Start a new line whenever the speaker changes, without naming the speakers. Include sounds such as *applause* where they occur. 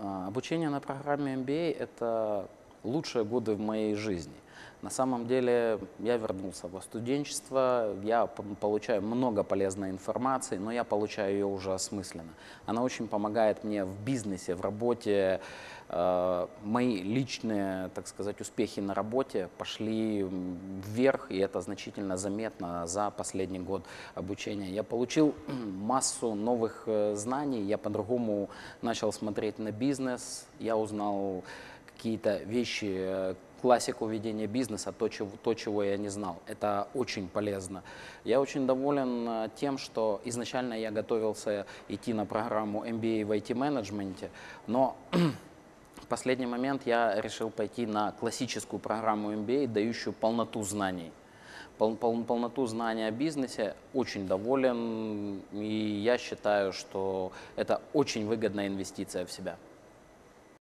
А, Обучение на программе MBA – это лучшие годы в моей жизни. На самом деле я вернулся во студенчество, я получаю много полезной информации, но я получаю ее уже осмысленно. Она очень помогает мне в бизнесе, в работе. Э, Мои личные, так сказать, успехи на работе пошли вверх, и это значительно заметно за последний год обучения. Я получил *clears throat* массу новых э, знаний, я по-другому начал смотреть на бизнес, я узнал какие-то вещи, э, классику ведения бизнеса, то чего, то, чего я не знал. Это очень полезно. Я очень доволен э, тем, что изначально я готовился идти на программу MBA в IT-менеджменте, но *clears throat* в последний момент я решил пойти на классическую программу MBA, дающую полноту знаний. Пол- пол- полноту знаний о бизнесе, очень доволен, и я считаю, что это очень выгодная инвестиция в себя.